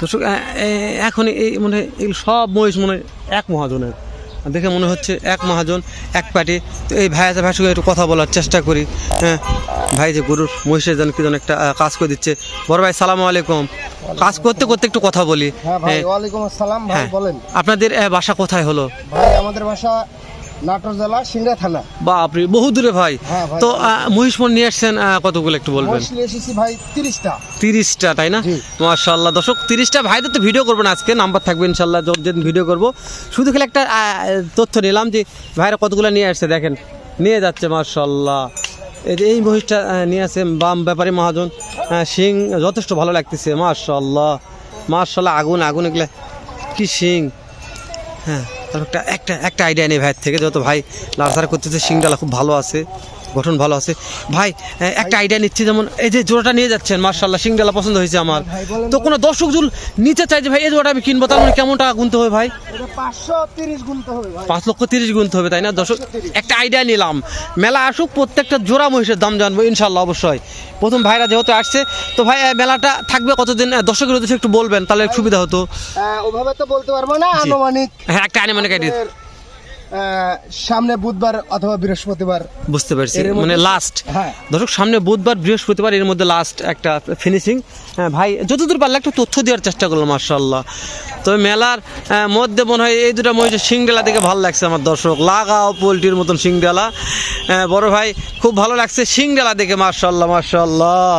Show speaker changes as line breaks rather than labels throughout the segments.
দর্শক এখন এই মানে এই সব মহিষ মনে এক মহাজনের। দেখে মনে হচ্ছে এক মহাজন এক পার্টি। তো এই ভাই আছে ভাইয়ের সঙ্গে একটু কথা বলার চেষ্টা করি। হ্যাঁ ভাই যে গরুর মহিষের যেন কি যেন একটা কাজ করে দিচ্ছে। বড় ভাই সালাম আলাইকুম। কাজ করতে করতে একটু কথা বলি।
হ্যাঁ
হ্যাঁ,
ওয়ালাইকুম আসসালাম ভাই
হ্যাঁ। আপনাদের বাসা কোথায় হলো?
ভাই আমাদের বাসা নাটোর জেলা সিংড়া থানা।
বাপরে বহু দূরে ভাই।
হ্যাঁ
তো নিয়ে আসছেন কতগুলো একটু বলবেন?
এসেছি ভাই তিরিশটা।
তিরিশটা তাই না?
জি।
মাশাল্লাহ দর্শক তিরিশটা ভাইদের তো ভিডিও আজকে নাম্বার থাকবে ইনশাল্লাহ যেদিন ভিডিও করব। শুধু খালি একটা তথ্য নিলাম যে ভাইরা কতগুলো নিয়ে আসছে দেখেন। নিয়ে যাচ্ছে মাশাল্লাহ এই যে এই মহিষটা নিয়ে আসে বাম ব্যাপারী মহাজন। শিং যথেষ্ট ভালো লাগতেছে মাশাল্লাহ মাশাল্লাহ আগুন আগুন এগুলো কি শিং? হ্যাঁ। একটা একটা একটা আইডিয়া নেই ভাইয়ের থেকে যত ভাই লাড়াচাড়া করতেছে, শিংডালা খুব ভালো আছে। গঠন ভালো আছে। ভাই একটা আইডিয়া নিচ্ছি যেমন এই যে জোড়াটা নিয়ে যাচ্ছেন মার্শাল্লাহ শিংডালা পছন্দ হয়েছে আমার। তো কোনো দর্শক জুল নিচে চাই যে ভাই এই জোড়াটা আমি কিনবো তার মানে কেমন টাকা গুনতে হবে ভাই?
এটা পাঁচশো তিরিশ গুনতে হবে
পাঁচ লক্ষ তিরিশ গুনতে হবে তাই না? দর্শক একটা আইডিয়া নিলাম। মেলা আসুক প্রত্যেকটা জোড়া মহিষের দাম জানব ইনশাল্লাহ অবশ্যই। প্রথম ভাইরা যেহেতু আসছে তো ভাই মেলাটা থাকবে কতদিন? দর্শকের উদ্দেশ্যে একটু বলবেন তাহলে সুবিধা হতো।
ওভাবে তো বলতে পারব না আনুমানিক
হ্যাঁ একটা আইনে আইডিয়া
সামনে বুধবার অথবা বৃহস্পতিবার।
বুঝতে পারছি। মানে লাস্ট
হ্যাঁ।
দর্শক সামনে বুধবার বৃহস্পতিবার এর মধ্যে লাস্ট একটা ফিনিশিং হ্যাঁ ভাই যতদূর পারলে একটু তথ্য দেওয়ার চেষ্টা করলাম মার্শাল্লাহ তবে মেলার মধ্যে মনে হয় এই দুটো মহিষের সিংডালা দেখে ভালো লাগছে আমার দর্শক। লাগাও পোলট্রির মতন সিংডালা। বড় ভাই খুব ভালো লাগছে সিংডালা দেখে মার্শাল্লাহ মার্শাল্লাহ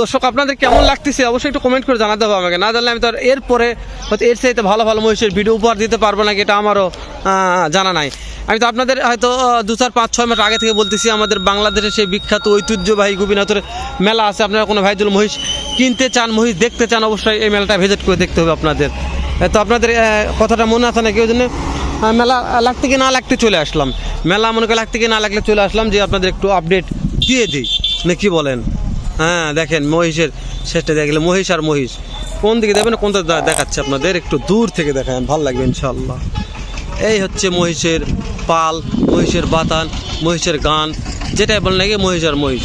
দর্শক, আপনাদের কেমন লাগতেছে? অবশ্যই একটু কমেন্ট করে জানাতে হবে আমাকে। না জানলে আমি তো এরপরে হয়তো এর চাইতে ভালো ভালো মহিষের ভিডিও উপহার দিতে পারব নাকি এটা আমারও জানা নাই। আমি তো আপনাদের হয়তো দু চার পাঁচ ছয় মাস আগে থেকে বলতেছি, আমাদের বাংলাদেশের সেই বিখ্যাত ঐতিহ্যবাহী গোপীনাথের মেলা আছে। আপনারা কোনো ভাইজুল মহিষ কিনতে চান, মহিষ দেখতে চান, অবশ্যই এই মেলাটা ভিজিট করে দেখতে হবে আপনাদের। তো আপনাদের কথাটা মনে আছে নাকি? ওই জন্য মেলা লাগতে কি না লাগতে চলে আসলাম। মেলা মনে করে লাগতে কি না লাগলে চলে আসলাম, যে আপনাদের একটু আপডেট দিয়ে দিই। না কি বলেন? হ্যাঁ দেখেন, মহিষের শেষটা দেখলে মহিষ আর মহিষ। কোন দিকে দেবেন, কোন দিকে দেখাচ্ছে আপনাদের, একটু দূর থেকে দেখান, ভালো লাগবে ইনশাল্লাহ এই হচ্ছে মহিষের পাল, মহিষের বাতান, মহিষের গান, যেটাই বলেন নাকি মহিষ আর মহিষ।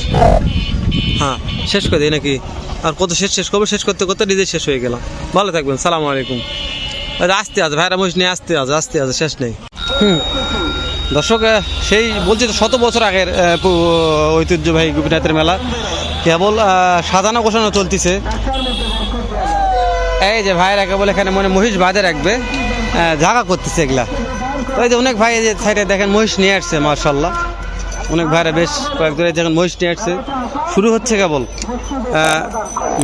হ্যাঁ শেষ করে দিই নাকি? আর কত শেষ শেষ করব? শেষ করতে করতে নিজে শেষ হয়ে গেলাম। ভালো থাকবেন, সালাম আলাইকুম। আসতে আছে ভাইরা মহিষ নিয়ে আসতে আছে আসতে আছে শেষ নেই। হুম। দর্শক সেই বলছি তো শত বছর আগের ঐতিহ্যবাহী গোপীনাথের মেলা। কেবল সাজানো গোছানো চলতেছে। এই যে ভাইরা কেবল এখানে মনে মহিষ বাঁধে রাখবে। জাগা করতেছে এগুলা। ওই যে অনেক ভাই যে সাইডে দেখেন মহিষ নিয়ে আসছে মার্শাল্লাহ অনেক ভাইরা বেশ কয়েকজন দেখেন মহিষ নিয়ে আসছে। শুরু হচ্ছে কেবল।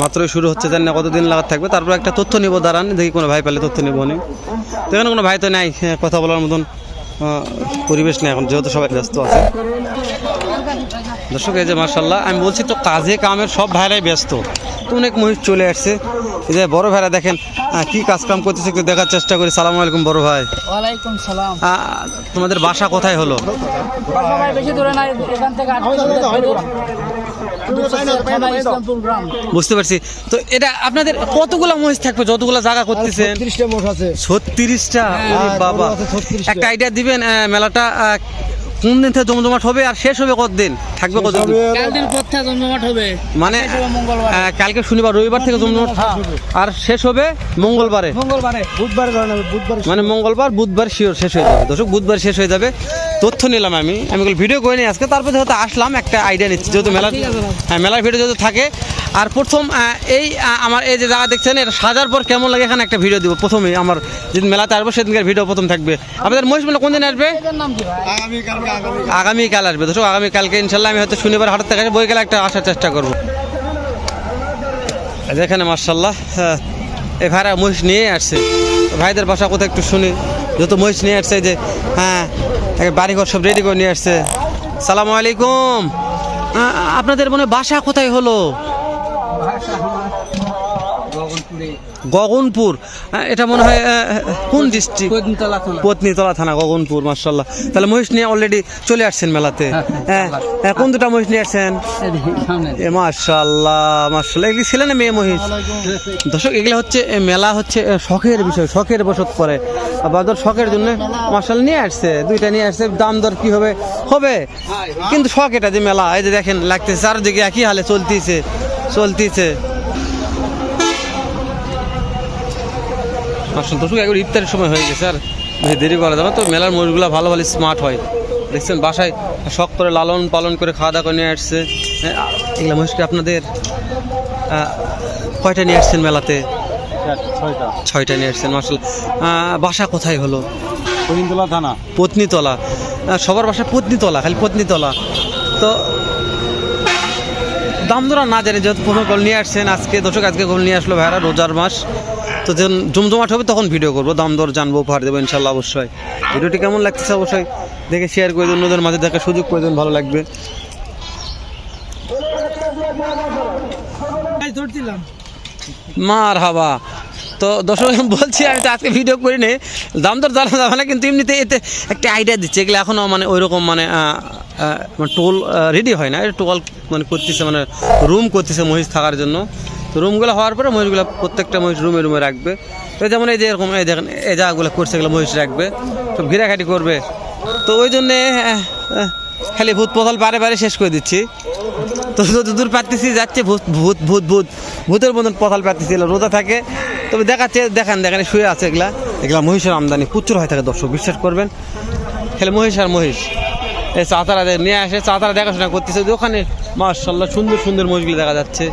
মাত্রই শুরু হচ্ছে, জানি না কতদিন লাগাত থাকবে। তারপর একটা তথ্য নিব, দাঁড়ান, দেখি কোনো ভাই পেলে তথ্য নিব নি তো এখানে কোনো ভাই তো নাই কথা বলার মতন। পরিবেশ নেই এখন যেহেতু সবাই ব্যস্ত আছে। দর্শক এই যে মার্শাল্লাহ আমি বলছি তো কাজে কামের সব ভাইরাই ব্যস্ত। তো অনেক মহিষ চলে আসছে। এই যে বড় ভাইরা দেখেন কি কাজ কাম করতেছে একটু দেখার চেষ্টা করি। সালাম আলাইকুম বড় ভাই।
ওয়ালাইকুম সালাম।
তোমাদের বাসা কোথায় হলো?
সবাই বেশি দূরে নাই এখান থেকে
বুঝতে পারছি। তো এটা আপনাদের কতগুলো মহিষ থাকবে? যতগুলো জায়গা করতেছেন? ছত্রিশটা
হ্যাঁ,
বাবা।
গরু আছে 36
একটা আইডিয়া দিবেন মেলাটা কোন দিন থেকে জমজমাট হবে আর শেষ হবে কতদিন? থাকবে কত
জমজমাট হবে।
মানে
শেষ হবে মঙ্গলবার।
আহ, কালকে শনিবার রবিবার থেকে জমজমাট আর শেষ হবে মঙ্গলবারে।
মঙ্গলবারে
বুধবার
মানে মঙ্গলবার বুধবার শিওর শেষ হয়ে যাবে। দর্শক বুধবার শেষ হয়ে যাবে। তথ্য নিলাম আমি। আমি ভিডিও করে নিই আজকে তারপর যেহেতু আসলাম একটা আইডিয়া নিচ্ছি। যেহেতু মেলার হ্যাঁ মেলার ভিডিও যেহেতু থাকে আর প্রথম এই আমার এই যে জায়গা দেখছেন এটা সাজার পর কেমন লাগে এখানে একটা ভিডিও দিব। প্রথমে আমার যেদিন মেলাতে আসব সেদিনকার ভিডিও প্রথম থাকবে। আপনাদের মহিষ মেলা কোন দিন আসবে? আগামীকাল আসবে। দর্শক আগামীকালকে ইনশাল্লাহ আমি হয়তো শনিবার হাটের থেকে বই গেলে একটা আসার চেষ্টা করব। যেখানে মার্শাল্লাহ হ্যাঁ, এই ভাইরা মহিষ নিয়ে আসছে। ভাইদের বাসা কোথায় একটু শুনি। যত মহিষ নিয়ে আসছে যে হ্যাঁ বাড়িঘর সব রেডি করে নিয়ে আসছে। সালাম আলাইকুম। আপনাদের মনে বাসা কোথায় হলো গগনপুর। আহ, এটা মনে হয় কোন ডিস্ট্রিক্ট পত্নীতলা থানা। গগনপুর মার্শাল্লাহ তাহলে মহিষ নিয়ে অলরেডি চলে আসছেন মেলাতে। হ্যাঁ হ্যাঁ, কোন দুটা মহিষ নিয়ে আসছেন? এ মার্শাল্লাহ মার্শাল্লাহ এগুলি ছিলেন না মেয়ে মহিষ? দর্শক এগুলো হচ্ছে মেলা হচ্ছে শখের বিষয় শখের বসত করে আবার ধর শখের জন্য মার্শাল নিয়ে আসছে দুইটা নিয়ে আসছে দাম দর কি হবে? হবে। কিন্তু শখ এটা যে মেলা এই যে দেখেন লাগতেছে চারদিকে একই হালে চলতিছে চলতিছে। আসলে দর্শক একবার ইফতারের সময় হয়ে গেছে আর বেশি দেরি করা যাবে তো মেলার ময়ূরগুলো ভালো ভালো স্মার্ট হয়। দেখছেন বাসায় শখ করে লালন পালন করে খাওয়া দাওয়া করে নিয়ে আসছে। হ্যাঁ, এগুলো মহিষকে আপনাদের কয়টা নিয়ে আসছেন মেলাতে?
ছয়টা।
নিয়ে আসছেন মার্শাল বাসা কোথায় হলো?
করিমতলা থানা।
পত্নীতলা। সবার বাসা পত্নীতলা খালি পত্নীতলা। তো দাম দরা না জানি যেহেতু প্রথম কল নিয়ে আসছেন আজকে দর্শক আজকে কল নিয়ে আসলো ভাইরা রোজার মাস। তো যখন জমজমাট হবে তখন ভিডিও করব। দাম দর জানব উপহার দেবো ইনশাল্লাহ অবশ্যই। ভিডিওটি কেমন লাগতেছে অবশ্যই দেখে শেয়ার করে দিন অন্যদের মাঝে দেখার সুযোগ করে দিন ভালো লাগবে। মার হাবা তো দর্শক বলছি আমি তো আজকে ভিডিও করি নি দাম দর জানা যাবে না কিন্তু এমনিতে এতে একটা আইডিয়া দিচ্ছে। এগুলো এখনও মানে ওই রকম মানে মানে টোল রেডি হয় না। টোল মানে করতেছে মানে রুম করতেছে মহিষ থাকার জন্য। তো রুমগুলো হওয়ার পরে মহিষগুলো প্রত্যেকটা মহিষ রুমে রুমে রাখবে। তো যেমন এই যে এরকম, এই দেখেন, এই জায়গাগুলো করছে এগুলো মহিষ রাখবে। সব ঘিরাঘাটি করবে। তো ওই জন্যে খালি ভূত পথল বারে বারে শেষ করে দিচ্ছি। তো যত দূর পারতেছি যাচ্ছে, ভূত ভূত ভূত ভূত, ভূতের মতন পথাল পারতেছি, এগুলো রোদা থাকে। তবে দেখাচ্ছে, দেখান, দেখেন, শুয়ে আছে এগুলা। এগুলা মহিষের আমদানি প্রচুর হয়ে থাকে, দর্শক, বিশ্বাস করবেন। খেলে মহিষ আর মহিষ। এই চাতারা নিয়ে আসে, চাতারা দেখাশোনা করতেছে ওখানে মার্শাল্লাহ সুন্দর সুন্দর মহিষগুলো দেখা যাচ্ছে।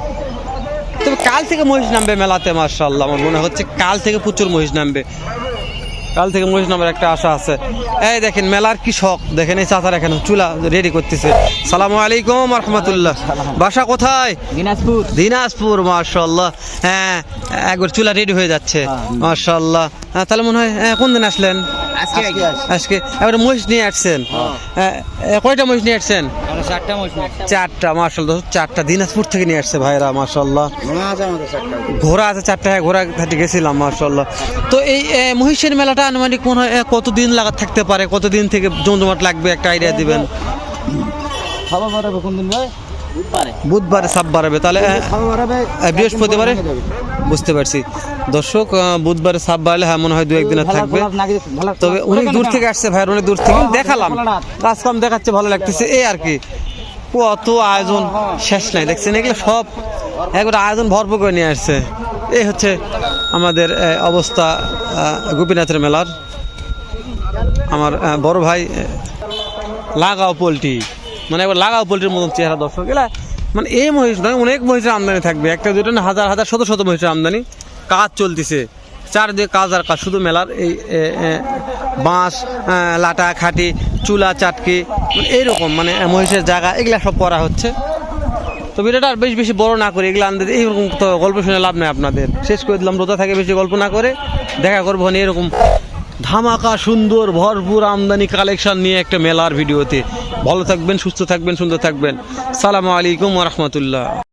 তবে কাল থেকে মহিষ নামবে মেলাতে মার্শাল্লাহ আমার মনে হচ্ছে কাল থেকে প্রচুর মহিষ নামবে। কাল থেকে মহিষ নামের একটা আশা আছে। এই দেখেন মেলার কি শখ দেখেন এই চাচার এখানে চুলা রেডি করতেছে। সালাম আলাইকুম রহমতুল্লাহ। বাসা কোথায়?
দিনাজপুর।
দিনাজপুর মার্শাল্লাহ হ্যাঁ একবার চুলা রেডি হয়ে যাচ্ছে মার্শাল্লাহ হ্যাঁ তাহলে মনে হয় হ্যাঁ, কোন দিন আসলেন?
আজকে
আজকে এবারে মহিষ নিয়ে আসছেন। হ্যাঁ, কয়টা মহিষ নিয়ে আসছেন?
চারটা মাস
চারটা চারটা দিনাজপুর থেকে নিয়ে আসছে ভাইরা মার্শাল্লাহ
আছে আমাদের চারটা।
ঘোড়া আছে চারটা হ্যাঁ ঘোড়া ঘাটে গেছিলাম মার্শাল্লাহ তো এই মহিষের মেলাটা আনুমানিক মনে হয় কতদিন লাগা থাকতে পারে? কতদিন থেকে জমজমাট লাগবে? একটা আইডিয়া দিবেন।
খাবার বাড়াবে কোন দিন ভাই? পারে
বুধবারে সাপ বাড়াবে তাহলে বৃহস্পতিবারে? বুঝতে পারছি। দর্শক বুধবারে সাপ বাড়লে হ্যাঁ মনে হয় দু একদিন আর থাকবে। তবে অনেক দূর থেকে আসছে ভাই অনেক দূর থেকে দেখালাম। কাজ কাম দেখাচ্ছে ভালো লাগতেছে। এই আর কি কত আয়োজন শেষ নাই। দেখছেন এগুলো সব একবার আয়োজন ভরপুর করে নিয়ে আসছে। এই হচ্ছে আমাদের অবস্থা গোপীনাথের মেলার। আমার বড় ভাই লাগাও পোলট্রি। মানে একবার লাগাও পোলট্রির মতন চেহারা দর্শক। এলা মানে এই মহিষ নয় অনেক মহিষের আমদানি থাকবে। একটা দুটো না, হাজার হাজার, শত শত মহিষের আমদানি। কাজ চলতেছে। চারদিকে কাজ আর কাজ, শুধু মেলার এই বাঁশ লাটা খাটি, চুলা, চাটকি মানে এইরকম মানে মহিষের জায়গা, এগুলা সব করা হচ্ছে। তো ভিডিওটা আর বেশ বেশি বড় না করে, এগুলো আনতে এইরকম তো গল্প শুনে লাভ নেই আপনাদের। শেষ করে দিলাম, রোজা থাকে বেশি গল্প না করে, দেখা করব এরকম ধামাকা, সুন্দর, ভরপুর আমদানি কালেকশন নিয়ে একটা মেলার ভিডিওতে। ভালো থাকবেন, সুস্থ থাকবেন, সুন্দর থাকবেন। সালামু আলাইকুম রহমতুল্লাহ।